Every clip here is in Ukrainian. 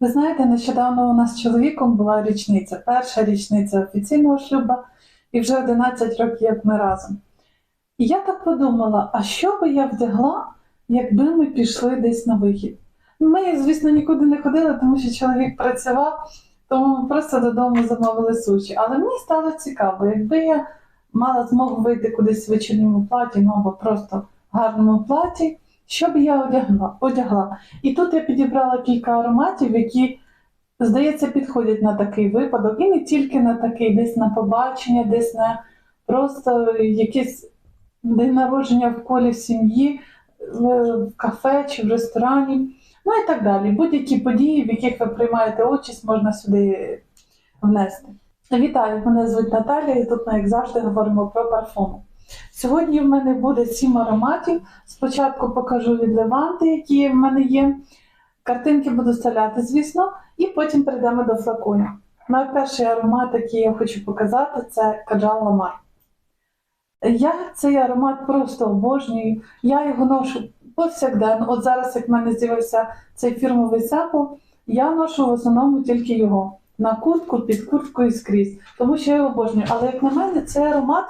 Ви знаєте, нещодавно у нас з чоловіком була річниця, перша річниця офіційного шлюбу, і вже 11 років, як ми разом. І я так подумала: а що би я вдягла, якби ми пішли десь на вихід? Ми, звісно, нікуди не ходили, тому що чоловік працював, тому ми просто додому замовили суші. Але мені стало цікаво, якби я мала змогу вийти кудись в вечірньому платі, ну або просто в гарному платі, що б я одягла? одягла? І тут я підібрала кілька ароматів, які, здається, підходять на такий випадок, і не тільки на такий, десь на побачення, десь на просто якийсь день народження в колі сім'ї, в кафе чи в ресторані, ну і так далі. Будь-які події, в яких ви приймаєте участь, можна сюди внести. Вітаю, мене звуть Наталія, і тут ми, як завжди, говоримо про парфуми. Сьогодні в мене буде сім ароматів. Спочатку покажу від Леванти, які в мене є. Картинки буду вставляти, звісно, і потім перейдемо до флаконів. Найперший аромат, який я хочу показати, це Каджал Ламар. Я цей аромат просто обожнюю. Я його ношу повсякденно. От зараз, як в мене з'явився цей фірмовий семпл, я ношу в основному тільки його на куртку, під куртку і скрізь, тому що я його обожнюю. Але як на мене, цей аромат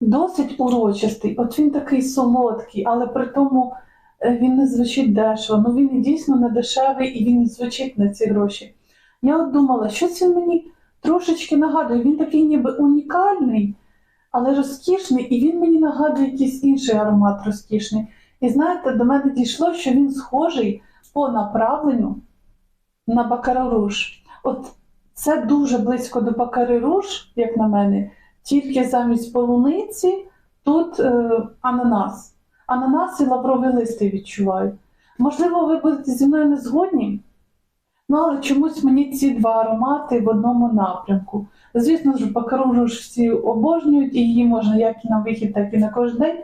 досить урочистий. От він такий солодкий, але при тому е, він не звучить дешево. Ну він і дійсно не дешевий і він не звучить на ці гроші. Я от думала, щось він мені трошечки нагадує. Він такий ніби унікальний, але розкішний, і він мені нагадує якийсь інший аромат розкішний. І знаєте, до мене дійшло, що він схожий по направленню на Бакара От це дуже близько до Бакари як на мене, тільки замість полуниці тут е, ананас. Ананас і лавровий лист я відчуваю. Можливо, ви будете зі мною не згодні, ну але чомусь мені ці два аромати в одному напрямку. Звісно ж, Бакару Руж всі обожнюють, і її можна як і на вихід, так і на кожен день.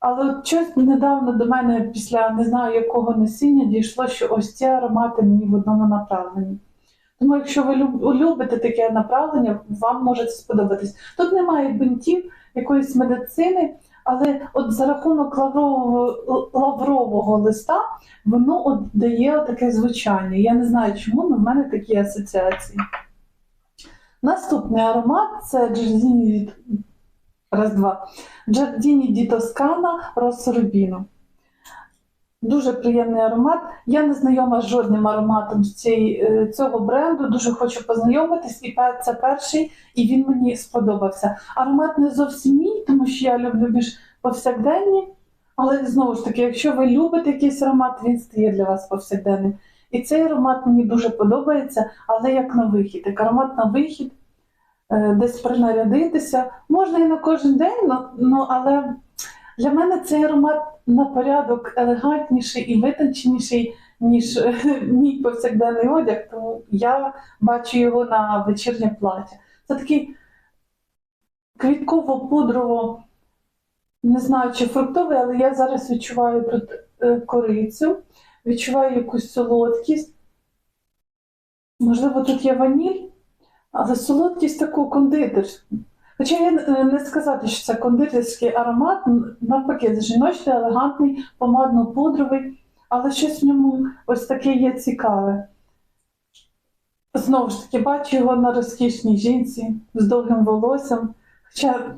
Але от щось недавно до мене після не знаю якого насіння дійшло, що ось ці аромати мені в одному направленні. Тому, якщо ви любите таке направлення, вам може це сподобатись. Тут немає бинтів, якоїсь медицини, але от за рахунок лаврового, лаврового листа воно от дає таке звучання. Я не знаю чому, але в мене такі асоціації. Наступний аромат це Джардіні раз, два. Джардіні Ді Тоскана Россо Рубіно. Дуже приємний аромат. Я не знайома з жодним ароматом е, цього бренду. Дуже хочу познайомитись, і це перший, і він мені сподобався. Аромат не зовсім мій, тому що я люблю більш повсякденні. Але знову ж таки, якщо ви любите якийсь аромат, він стає для вас повсякденним. І цей аромат мені дуже подобається, але як на вихід. Як аромат на вихід, е, десь принарядитися. Можна і на кожен день, ну але для мене цей аромат на порядок елегантніший і витонченіший, ніж е, мій повсякденний одяг, тому я бачу його на вечірнє плаття. Це такий квітково-пудрово, не знаю, чи фруктовий, але я зараз відчуваю тут е, корицю, відчуваю якусь солодкість. Можливо, тут є ваніль, але солодкість таку кондитерську. Хоча я е, не сказати, що це кондитерський аромат, навпаки, жіночний, елегантний, помадно-пудровий, але щось в ньому ось таке є цікаве. Знову ж таки, бачу його на розкішній жінці з довгим волоссям. Хоча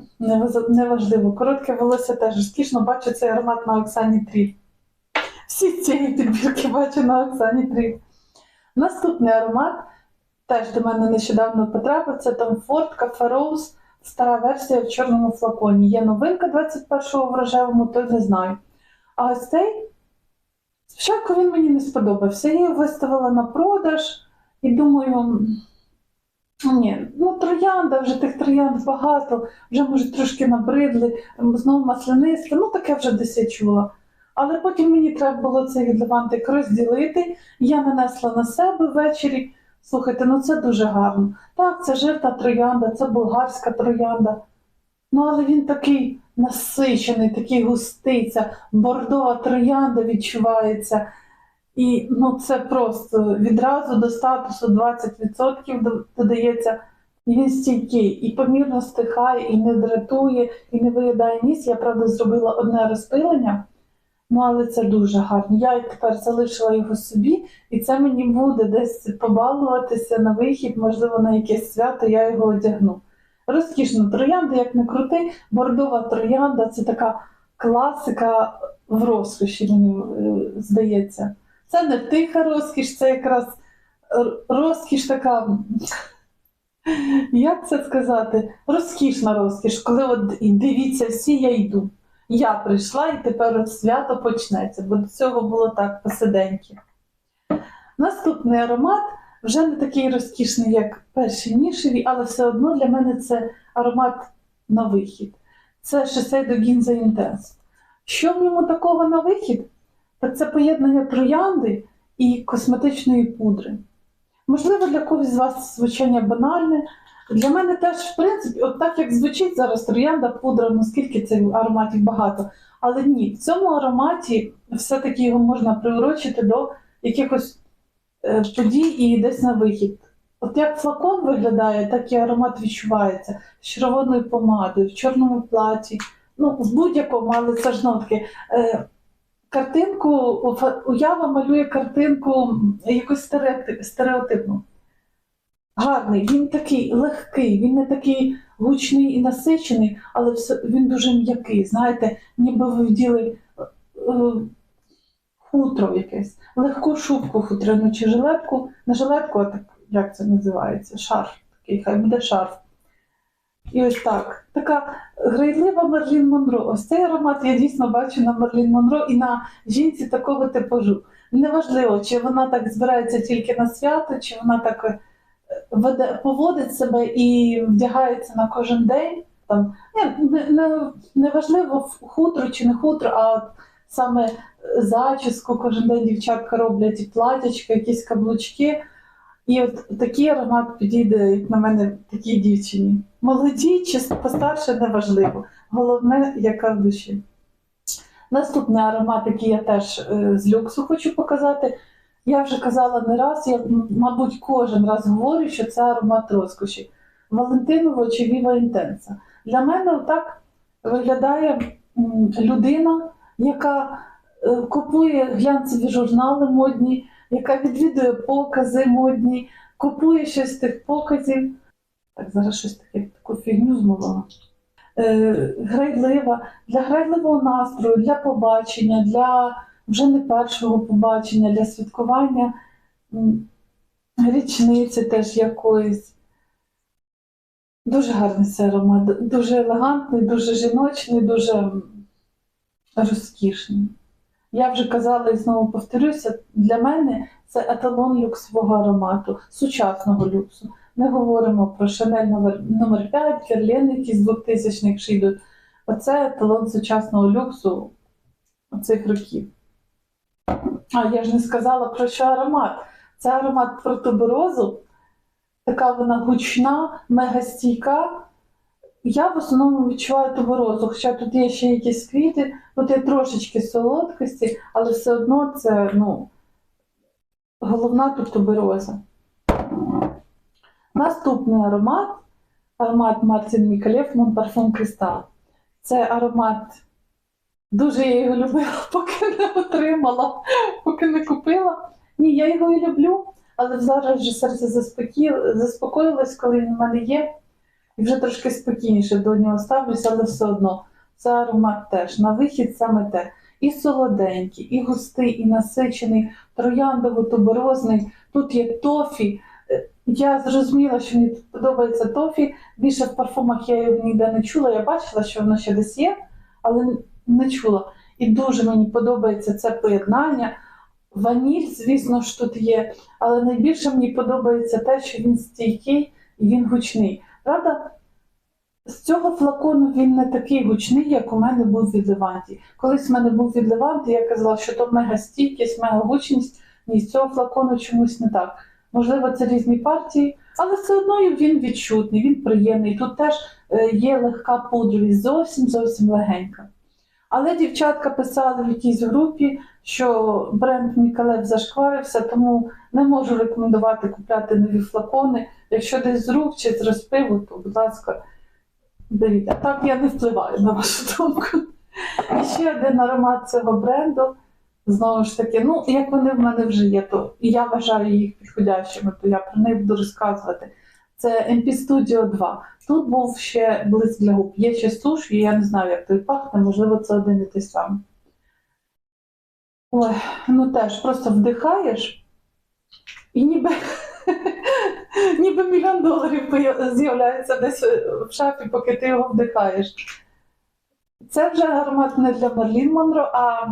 неважливо, коротке волосся теж розкішно, бачу цей аромат на Оксані Трі. Всі цієї підбірки бачу на Оксані Трі. Наступний аромат теж до мене нещодавно потрапив. Це Tom Ford Cafe Rose, стара версія в чорному флаконі. Є новинка 21-го в рожевому, то не знаю. А ось цей, спочатку він мені не сподобався. Я його виставила на продаж і думаю, ні, ну троянда, вже тих троянд багато, вже може трошки набридли, знову маслянисте, ну таке вже десь я чула. Але потім мені треба було цей відливантик розділити. Я нанесла на себе ввечері. Слухайте, ну це дуже гарно. Так, це жирна троянда, це болгарська троянда. Ну, але він такий насичений, такий густий, ця бордова троянда відчувається. І ну, це просто відразу до статусу 20% додається. І він стійкий, і помірно стихає, і не дратує, і не виїдає ніс. Я, правда, зробила одне розпилення. Ну, але це дуже гарно. Я тепер залишила його собі, і це мені буде десь побалуватися на вихід, можливо, на якесь свято я його одягну. Розкішна троянда, як не крути, бордова троянда це така класика в розкоші, мені е, здається. Це не тиха розкіш, це якраз розкіш така. Як це сказати? Розкішна розкіш, коли от дивіться всі, я йду. Я прийшла і тепер свято почнеться, бо до цього було так посиденьки. Наступний аромат вже не такий розкішний, як перші нішеві, але все одно для мене це аромат на вихід. Це Shiseido Ginza Intense. Що в ньому такого на вихід? Так це поєднання троянди і косметичної пудри. Можливо, для когось з вас звучання банальне. Для мене теж, в принципі, от так як звучить зараз троянда, пудра, ну скільки цих ароматів багато. Але ні, в цьому ароматі все-таки його можна приурочити до якихось е, подій і десь на вихід. От як флакон виглядає, так і аромат відчувається з червоною помадою, в чорному платі, ну, в будь-якому, але це ж таки. Е, Картинку, уява малює картинку якусь стереотип- стереотипну. Гарний, він такий легкий, він не такий гучний і насичений, але все, він дуже м'який. Знаєте, ніби ви вділи е, е, хутро якесь, легку шубку хутряну чи жилетку, не жилетку, а так, як це називається? Шарф. Такий, хай буде шарф. І ось так. Така грайлива Мерлін Монро. Ось цей аромат я дійсно бачу на Мерлін Монро і на жінці такого типажу. Неважливо, чи вона так збирається тільки на свято, чи вона так е, веде, поводить себе і вдягається на кожен день. Там, не, не, не важливо хутро чи не хутро, а саме зачіску кожен день дівчатка роблять і платячка, якісь каблучки. І от такий аромат підійде, як на мене, такій дівчині. Молоді чи постарше неважливо. Головне, яка в душі. Наступний аромат, який я теж е, з люксу хочу показати. Я вже казала не раз, я, мабуть, кожен раз говорю, що це аромат розкоші. Валентиново чи Віва Інтенса. Для мене отак виглядає людина, яка е, купує глянцеві журнали модні, яка відвідує покази модні, купує щось з тих показів. Так, зараз щось таке, таку фігню змовила. Е, грайлива, для грайливого настрою, для побачення, для вже не першого побачення, для святкування річниці теж якоїсь. Дуже гарний цей аромат, дуже елегантний, дуже жіночний, дуже розкішний. Я вже казала і знову повторюся, для мене це еталон люксового аромату, сучасного люксу. Не говоримо про Шанель номер 5, Керлен, які з 2000-х ще йдуть. Оце еталон сучасного люксу цих років. А я ж не сказала про що аромат. Це аромат про туберозу. Така вона гучна, мегастійка. Я в основному відчуваю туберозу, хоча тут є ще якісь квіти, тут є трошечки солодкості, але все одно це ну, головна тут тубероза. Наступний аромат аромат Мартін Мікалєв Parfum Cristal. Це аромат. Дуже я його любила, поки не отримала, поки не купила. Ні, я його і люблю, але зараз вже серце заспокоїлось, коли він в мене є. І вже трошки спокійніше до нього ставлюся, але все одно це аромат теж. На вихід саме те. І солоденький, і густий, і насичений, трояндово-туберозний. Тут є тофі. Е, Я зрозуміла, що мені тут подобається тофі. Більше в парфумах я його ніде не чула. Я бачила, що воно ще десь є, але не чула. І дуже мені подобається це поєднання. Ваніль, звісно ж, тут є, але найбільше мені подобається те, що він стійкий і він гучний. Правда, з цього флакону він не такий гучний, як у мене був від Леванті. Колись в мене був від Леванті, я казала, що то мега стійкість, мега гучність. Ні, з цього флакону чомусь не так. Можливо, це різні партії, але все одно він відчутний, він приємний. Тут теж е, є легка пудровість, зовсім зовсім легенька. Але дівчатка писали в якійсь групі, що бренд Мікалев зашкварився, тому не можу рекомендувати купляти нові флакони. Якщо десь з рук чи з розпиву, то, будь ласка, беріть. А так я не впливаю на вашу думку. І ще один аромат цього бренду. Знову ж таки, ну, як вони в мене вже є, то і я вважаю їх підходящими, то я про них буду розказувати. Це MP Studio 2. Тут був ще блиск для губ. Є ще суш, і я не знаю, як той пахне, можливо, це один і той самий. Ой, ну теж просто вдихаєш і ніби, ніби мільйон доларів з'являється десь в шафі, поки ти його вдихаєш. Це вже аромат не для Мерлін Монро, а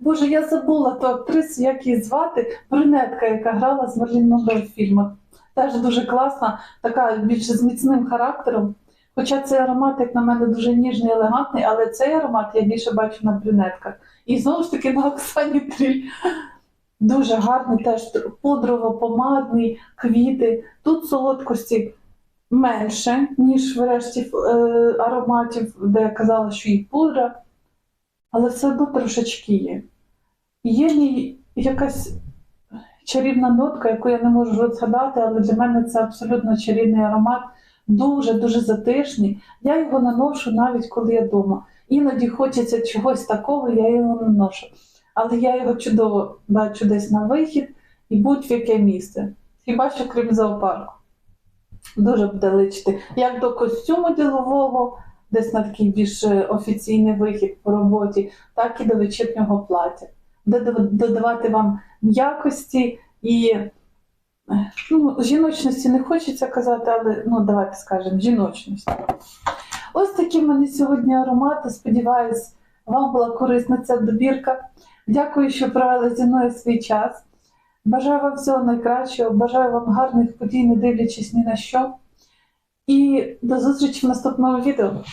Боже, я забула ту актрису, як її звати, брюнетка, яка грала з Мерлін Монро в фільмах. Теж дуже класна, така більш з міцним характером. Хоча цей аромат, як на мене, дуже ніжний, елегантний, але цей аромат я більше бачу на брюнетках. І знову ж таки на Оксані Тріль. Дуже гарний, теж пудрово-помадний, квіти. Тут солодкості менше, ніж в решті е, ароматів, де я казала, що і пудра, але все одно трошечки є. Є якась чарівна нотка, яку я не можу згадати, але для мене це абсолютно чарівний аромат, дуже-дуже затишний. Я його наношу навіть коли я вдома. Іноді хочеться чогось такого, я його наношу. Але я його чудово бачу десь на вихід і будь-в яке місце. Хіба що крім зоопарку. Дуже буде личити. Як до костюму ділового, десь на такий більш е, офіційний вихід по роботі, так і до вечірнього плаття. Де додавати вам м'якості і е, ну, жіночності не хочеться казати, але ну, давайте скажемо, жіночності. Ось такі в мене сьогодні аромати. Сподіваюсь, вам була корисна ця добірка. Дякую, що провели зі мною свій час. Бажаю вам всього найкращого, бажаю вам гарних подій, не дивлячись ні на що. І до зустрічі в наступному відео.